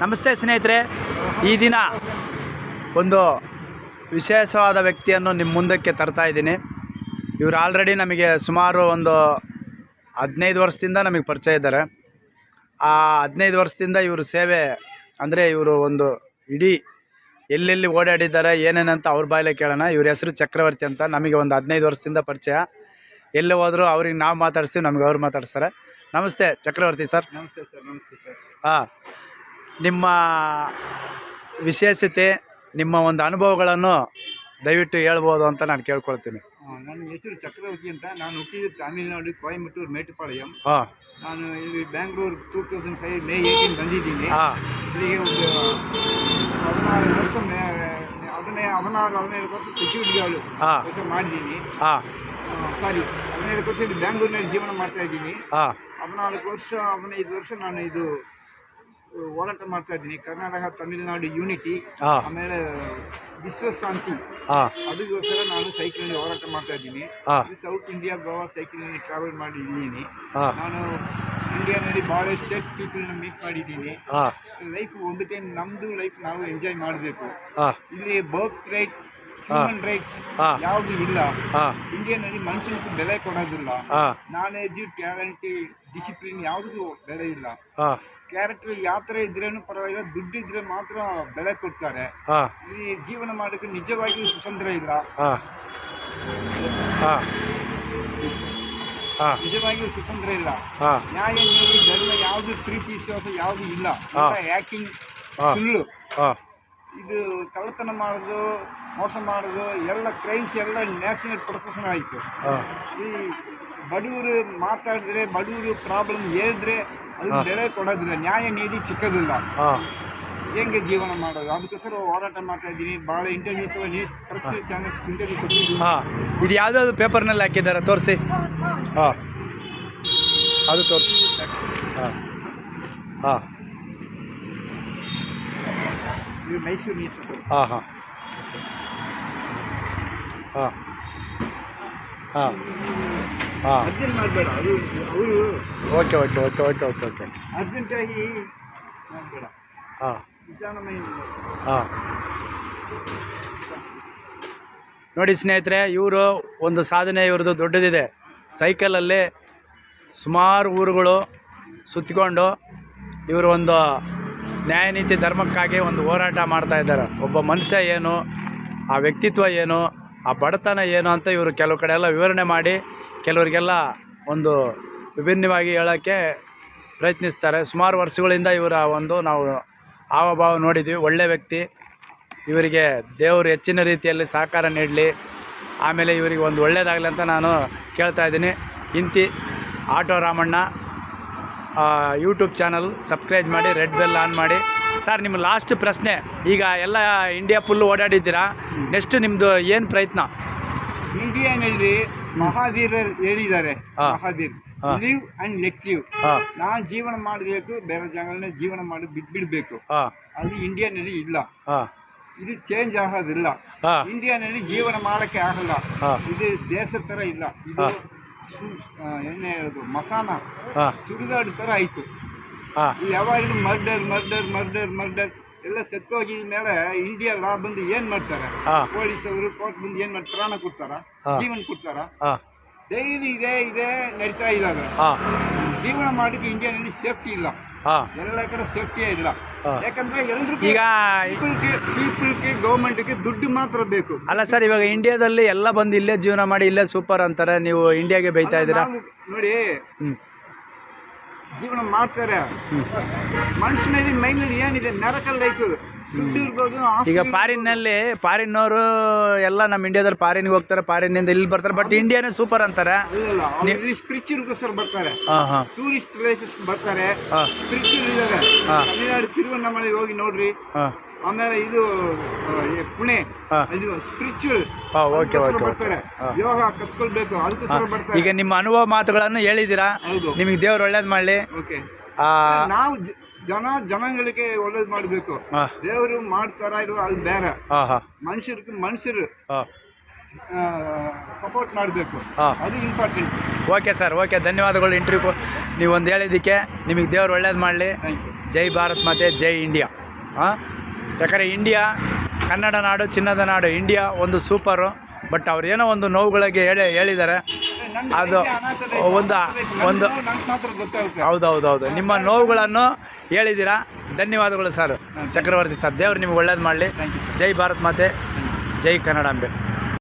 ನಮಸ್ತೆ ಸ್ನೇಹಿತರೆ. ಈ ದಿನ ಒಂದು ವಿಶೇಷವಾದ ವ್ಯಕ್ತಿಯನ್ನು ನಿಮ್ಮ ಮುಂದಕ್ಕೆ ತರ್ತಾ ಇದ್ದೀನಿ. ಇವರು ಆಲ್ರೆಡಿ ನಮಗೆ ಸುಮಾರು ಒಂದು ಹದಿನೈದು ವರ್ಷದಿಂದ ನಮಗೆ ಪರಿಚಯ ಇದ್ದಾರೆ. ಆ ಹದಿನೈದು ವರ್ಷದಿಂದ ಇವರು ಸೇವೆ ಅಂದರೆ ಇವರು ಒಂದು ಇಡೀ ಎಲ್ಲೆಲ್ಲಿ ಓಡಾಡಿದ್ದಾರೆ ಏನೇನಂತ ಅವ್ರ ಬಾಯಲ್ಲೇ ಕೇಳೋಣ. ಇವ್ರ ಹೆಸರು ಚಕ್ರವರ್ತಿ ಅಂತ. ನಮಗೆ ಒಂದು ಹದಿನೈದು ವರ್ಷದಿಂದ ಪರಿಚಯ. ಎಲ್ಲಿ ಹೋದರೂ ಅವ್ರಿಗೆ ನಾವು ಮಾತಾಡಿಸ್ತೀವಿ ನಮಗೆ ಅವ್ರು ಮಾತಾಡ್ಸ್ತಾರೆ. ನಮಸ್ತೆ ಚಕ್ರವರ್ತಿ ಸರ್. ನಮಸ್ತೆ ಸರ್ ನಮಸ್ತೆ ಸರ್. ಹಾಂ ನಿಮ್ಮ ವಿಶೇಷತೆ ನಿಮ್ಮ ಒಂದು ಅನುಭವಗಳನ್ನು ದಯವಿಟ್ಟು ಹೇಳ್ಬೋದು ಅಂತ ನಾನು ಕೇಳ್ಕೊಳ್ತೀನಿ. ಆ, ನನ್ನ ಹೆಸರು ಚಕ್ರವರ್ತಿ ಅಂತ. ನಾನು ಹುಟ್ಟಿದ್ದು ತಮಿಳುನಾಡು ಕೋಯಂಬತ್ತೂರು ಮೇಟುಪಾಳ್ಯಂ. ಹಾಂ. ನಾನು ಇಲ್ಲಿ Bangalore two thousand five May eighteen ಬಂದಿದ್ದೀನಿ. ಹಾಂ. ಇಲ್ಲಿಗೆ ಒಂದು ಹದಿನಾರು ವರ್ಷ ಮೇ ಹದಿನೈದು ಹದಿನಾರು ಹದಿನೈದು ವರ್ಷ ಸೆಕ್ಯೂರಿಟಿಗಳು ಹಾಂ. ಕೆಲಸ ಮಾಡಿದ್ದೀನಿ. ಹಾಂ. ಸಾರಿ ಹದಿನೈದು ವರ್ಷ ಇಲ್ಲಿ ಬ್ಯಾಂಗ್ಳೂರಿನಲ್ಲಿ ಜೀವನ ಮಾಡ್ತಾ ಇದ್ದೀನಿ. ಹಾಂ. ಹದಿನಾಲ್ಕು ವರ್ಷ ಹದಿನೈದು ವರ್ಷ ನಾನು ಇದು ಹೋರಾಟ ಮಾಡ್ತಾ ಇದ್ದೀನಿ. ಕರ್ನಾಟಕ ತಮಿಳುನಾಡು ಯೂನಿಟಿ ಆಮೇಲೆ ವಿಶ್ವಶಾಂತಿ ಅದಕ್ಕೋಸ್ಕರ ನಾನು ಸೈಕಲಲ್ಲಿ ಹೋರಾಟ ಮಾಡ್ತಾ ಇದ್ದೀನಿ. ಸೌತ್ ಇಂಡಿಯಾ ಗೋವಾ ಸೈಕಲಲ್ಲಿ ಟ್ರಾವೆಲ್ ಮಾಡಿದ್ದೀನಿ. ನಾನು ಇಂಡಿಯಾನಲ್ಲಿ ಸ್ಟೇಟ್ಸ್ ಪೀಪಲ್ನ ಮೀಟ್ ಮಾಡಿದ್ದೀನಿ. ಲೈಫ್ ಒಂದು ಟೈಮ್ ನಮ್ಮದು ಲೈಫ್ ನಾವು ಎಂಜಾಯ್ ಮಾಡಬೇಕು. ಇಲ್ಲಿ ಬರ್ತ್ ರೈಟ್ಸ್ ಹ್ಯೂಮನ್ ರೈಟ್ಸ್ ಯಾವುದು ಇಲ್ಲ. ಇಂಡಿಯಾನಲ್ಲಿ ಮನುಷ್ಯನಿಗೆ ಬೆಲೆ ಕೊಡೋದಿಲ್ಲ. ಎಜ್ ಟ್ಯಾಲೆಂಟ್ ಡಿಸಿಪ್ಲಿನ್ ಯಾವುದು ಬೆಲೆ ಇಲ್ಲ. ಹಾಂ. ಕ್ಯಾರೆಕ್ಟರ್ ಯಾವ ಥರ ಇದ್ರೇನು ಪರವಾಗಿಲ್ಲ ದುಡ್ಡು ಇದ್ರೆ ಮಾತ್ರ ಬೆಲೆ ಕೊಡ್ತಾರೆ. ಈ ಜೀವನ ಮಾಡಕ್ಕೆ ನಿಜವಾಗಿ ಸ್ವತಂತ್ರ ಇಲ್ಲ. ಹಾಂ. ಹಾಂ. ಹಾಂ. ನಿಜವಾಗಿಯೂ ಸ್ವತಂತ್ರ ಇಲ್ಲ. ಹಾಂ. ನ್ಯಾಯ ನೀತಿ ಧರ್ಮ ಯಾವುದು ಪ್ರೀತಿ ವಿಶ್ವಾಸ ಯಾವುದು ಇಲ್ಲ. ಹ್ಯಾಕಿಂಗ್ ಸುಳ್ಳು. ಹಾಂ. ಇದು ಕಳ್ಳತನ ಮಾಡೋದು ಮೋಸ ಮಾಡೋದು ಎಲ್ಲ ಕ್ರೈಮ್ಸ್ ಎಲ್ಲ ನ್ಯಾಷನಲ್ ಪ್ರೊಫೆಷನ್ ಆಯಿತು ಈ ಬಡವರು ಮಾತಾಡಿದ್ರೆ ಬಡವರು ಪ್ರಾಬ್ಲಮ್ ಹೇಳಿದ್ರೆ ಅದಕ್ಕೆ ಬೆಲೆ ಕೊಡೋದಿಲ್ಲ ನ್ಯಾಯ ನೀತಿ ಸಿಕ್ಕೋದಿಲ್ಲ. ಹಾಂ. ಹೆಂಗೆ ಜೀವನ ಮಾಡೋದು? ಅದಕ್ಕೋಸ್ಕರ ಹೋರಾಟ ಮಾಡ್ತಾ ಇದ್ದೀನಿ. ಭಾಳ ಇಂಟರ್ವ್ಯೂಸ್ ಪ್ರೆಸ್ ಚಾನಲ್ಸ್ ಇಂಟರ್ವ್ಯೂ ಕೊಟ್ಟಿದ್ದೀನಿ ಹಾಂ. ಇದು ಯಾವುದಾದ್ರು ಪೇಪರ್ನಲ್ಲಿ ಹಾಕಿದ್ದಾರೆ? ತೋರಿಸಿ. ಹಾಂ. ಅದು ತೋರಿಸಿ. ಹಾಂ. ಹಾಂ. ಇದು ಮೈಸೂರು ನ್ಯೂಸ್ ಹಾಂ ಹಾಂ. ಹಾಂ. ಹಾಂ. ಹಾಂ. ಅರ್ಜೆಂಟ್ ಮಾಡಬೇಡ ಅದು ಅವರು okay okay okay okay okay okay. ಅರ್ಜೆಂಟಾಗಿ ಮಾಡಬೇಡ. ಹಾಂ. ಹಾಂ. ನೋಡಿ ಸ್ನೇಹಿತರೆ ಇವರು ಒಂದು ಸಾಧನೆ ಇವ್ರದ್ದು ದೊಡ್ಡದಿದೆ. ಸೈಕಲಲ್ಲಿ ಸುಮಾರು ಊರುಗಳು ಸುತ್ತಿಕೊಂಡು ಇವರು ಒಂದು ನ್ಯಾಯ ನೀತಿ ಧರ್ಮಕ್ಕಾಗಿ ಒಂದು ಹೋರಾಟ ಮಾಡ್ತಾ ಇದ್ದಾರೆ. ಒಬ್ಬ ಮನುಷ್ಯ ಏನು ಆ ವ್ಯಕ್ತಿತ್ವ ಏನು ಆ ಬಡತನ ಏನು ಅಂತ ಇವರು ಕೆಲವು ಕಡೆ ಎಲ್ಲ ವಿವರಣೆ ಮಾಡಿ ಕೆಲವರಿಗೆಲ್ಲ ಒಂದು ವಿಭಿನ್ನವಾಗಿ ಹೇಳೋಕ್ಕೆ ಪ್ರಯತ್ನಿಸ್ತಾರೆ. ಸುಮಾರು ವರ್ಷಗಳಿಂದ ಇವರ ಒಂದು ನಾವು ಹಾವಭಾವ ನೋಡಿದ್ವಿ ಒಳ್ಳೆ ವ್ಯಕ್ತಿ. ಇವರಿಗೆ ದೇವರು ಹೆಚ್ಚಿನ ರೀತಿಯಲ್ಲಿ ಸಹಕಾರ ನೀಡಲಿ. ಆಮೇಲೆ ಇವರಿಗೆ ಒಂದು ಒಳ್ಳೆಯದಾಗಲಿ ಅಂತ ನಾನು ಕೇಳ್ತಾ ಇದ್ದೀನಿ. ಇಂತಿ auto Ramanna YouTube channel subscribe ಮಾಡಿ ರೆಡ್ ಬೆಲ್ ಆನ್ ಮಾಡಿ. ಸರ್ ನಿಮ್ಮ ಲಾಸ್ಟ್ ಪ್ರಶ್ನೆ ಈಗ ಎಲ್ಲ ಇಂಡಿಯಾ ಫುಲ್ ಓಡಾಡಿದ್ದೀರಾ? ನೆಕ್ಸ್ಟ್ ನಿಮ್ಮದು ಏನು ಪ್ರಯತ್ನ? ಇಂಡಿಯಾನಲ್ಲಿ ಮಹಾವೀರರು ಹೇಳಿದ್ದಾರೆ. ಹಾ. ಮಹಾವೀರ್. ಹಾ. ಲಿವ್ ಅಂಡ್ ಲೆಟ್ ಲಿವ್ ಹಾಂ. ನಾನು ಜೀವನ ಮಾಡಬೇಕು ಬೇರೆ ಜಾಗಗಳನ್ನ ಜೀವನ ಮಾಡಿ ಬಿಟ್ಬಿಡ್ಬೇಕು ಹಾಂ. ಅದು ಇಂಡಿಯಾನಲ್ಲಿ ಇಲ್ಲ. ಹಾಂ. ಇದು ಚೇಂಜ್ ಆಗೋದಿಲ್ಲ. ಹಾಂ. ಇಂಡಿಯಾನಲ್ಲಿ ಜೀವನ ಮಾಡೋಕ್ಕೆ ಆಗಲ್ಲ. ಹಾಂ. ಇದು ದೇಶದ ಥರ ಇಲ್ಲ. ಇದು ಹಾ. ಸು- ಆ, ಏನೇ ಹೇಳೋದು ಮಸಾನ. ಹಾಂ. ಸುಡುಗಾಡು ಥರ ಆಯಿತು. ಯಾವಾಗಲೂ ಮರ್ಡರ್ ಮರ್ಡರ್ ಮರ್ಡರ್ ಮರ್ಡರ್ ಎಲ್ಲ ಸತ್ತೋಗಿ ಮೇಲೆ ಇಂಡಿಯಾ ಲಾ ಬಂದು ಏನ್ ಮಾಡ್ತಾರೆ? ಪೊಲೀಸ್ ಅವರು ಕೋರ್ಟ್ ಬಂದು ಏನ್ ಮಾಡ್ತಾರೆ ಪ್ರಾಣ ಕೊಡ್ತಾರ. ಜೀವನ ಕೊಡ್ತಾರ? ಡೈಲಿ ಇದೆ ಇದೆ ನಡೀತಾ ಇದ್ದಾರೆ ಜೀವನ ಇಂಡಿಯಾ ಇಂಡಿಯಾನಲ್ಲಿ ಸೇಫ್ಟಿ ಇಲ್ಲ. ಎಲ್ಲ ಕಡೆ ಸೇಫ್ಟಿಯೇ ಇಲ್ಲ. ಯಾಕಂದ್ರೆ ಎಲ್ರಿಗೂ ಈಗ ಪೀಪಲ್ಗೆ ಪೀಪಲ್ಗೆ ಗೌರ್ಮೆಂಟ್ಗೆ ದುಡ್ಡು ಮಾತ್ರ ಬೇಕು. ಅಲ್ಲ ಸರ್ ಇವಾಗ ಇಂಡಿಯಾದಲ್ಲಿ ಎಲ್ಲ ಬಂದು ಇಲ್ಲೇ ಜೀವನ ಮಾಡಿ ಇಲ್ಲೇ ಸೂಪರ್ ಅಂತಾರೆ. ನೀವು ಇಂಡಿಯಾಗೆ ಬೈತಾ ಇದ್ದೀರಾ? ನೋಡಿ ಜೀವನ ಮಾಡ್ತಾರೆ. ಮನುಷ್ಯನಲ್ಲಿ ಮೈನಲ್ಲಿ ಏನಿದೆ ನರಕಲ್ ಲೈಫ್ ದುಡ್ಡು ಇರ್ಬೋದು ಈಗ ಫಾರಿನ್ನಲ್ಲಿ ಫಾರಿನ್ನವರು ಎಲ್ಲ ನಮ್ಮ ಇಂಡಿಯಾದಲ್ಲಿ ಫಾರಿನ್ಗೆ ಹೋಗ್ತಾರೆ ಫಾರಿನ್ನಿಂದ ಇಲ್ಲಿ ಬರ್ತಾರೆ ಬಟ್ ಇಂಡಿಯಾನೇ ಸೂಪರ್ ಅಂತಾರೆ. ಇಲ್ಲ ಸ್ಪಿರಿಚುವಲ್ಗೋಸ್ಕರ ಬರ್ತಾರೆ. ಹಾಂ ಹಾಂ. ಟೂರಿಸ್ಟ್ ಪ್ಲೇಸಸ್ ಬರ್ತಾರೆ. ಸ್ಪಿರಿಚುವಲ್ ಇದ್ದಾರೆ. ತಮಿಳ್ನಾಡು ತಿರುವಣ್ಣಾಮಲೈ ಹೋಗಿ ನೋಡ್ರಿ. ಹಾಂ. ಆಮೇಲೆ ಇದು ಈ ಪುಣೆ. ಇದು ಸ್ಪಿರಿಚುವಲ್ ಹಾಂ ಓಕೆ ಓಕೆ ಬರ್ತಾರೆ. ಯೋಗ ಕತ್ಕೊಳ್ಬೇಕು ಅದಕ್ಕೋಸ್ಕರ ಬರ್ತಾರೆ. ಈಗ ನಿಮ್ಮ ಅನುಭವ ಮಾತುಗಳನ್ನು ಹೇಳಿದ್ದೀರಾ? ಹೌದು. ನಿಮಗೆ ದೇವ್ರು ಒಳ್ಳೇದು ಮಾಡಲಿ. ಓಕೆ. ನಾವು ಜನ ಜನಗಳಿಗೆ ಒಳ್ಳೇದು ಮಾಡಬೇಕು. ದೇವರು ಮಾಡ್ತಾರ ಇದು ಅದು ಬೇರೆ. ಹಾಂ ಹಾಂ. ಮನುಷ್ಯರಿಗೆ ಮನುಷ್ಯರು ಸಪೋರ್ಟ್ ಮಾಡಬೇಕು. ಅದು ಇಂಪಾರ್ಟೆಂಟ್ ಓಕೆ ಸರ್ ಓಕೆ. ಧನ್ಯವಾದಗಳು ಇಂಟರ್ವ್ಯೂ ನೀವು ಒಂದು ಹೇಳಿದ್ದಕ್ಕೆ ನಿಮಗೆ ದೇವ್ರು ಒಳ್ಳೇದು ಮಾಡಲಿ. ಜೈ ಭಾರತ್ ಮಾತೆ ಜೈ ಇಂಡಿಯಾ. ಹಾಂ? ಯಾಕಂದರೆ ಇಂಡಿಯಾ ಕನ್ನಡ ನಾಡು ಚಿನ್ನದ ನಾಡು ಇಂಡಿಯಾ ಒಂದು ಸೂಪರು ಬಟ್ ಅವ್ರು ಏನೋ ಒಂದು ನೋವುಗಳಿಗೆ ಹೇಳಿ ಹೇಳಿದ್ದಾರೆ. ಅದು ಒಂದು ಒಂದು ಹೌದೌದೌದು. ಹೌದು ನಿಮ್ಮ ನೋವುಗಳನ್ನು ಹೇಳಿದ್ದೀರಾ? ಧನ್ಯವಾದಗಳು ಸರ್. ಚಕ್ರವರ್ತಿ ಸರ್ ದೇವರು ನಿಮ್ಗೆ ಒಳ್ಳೇದು ಮಾಡಲಿ. ಜೈ ಭಾರತ್ ಮಾತೆ ಜೈ ಕನ್ನಡಾಂಬೆ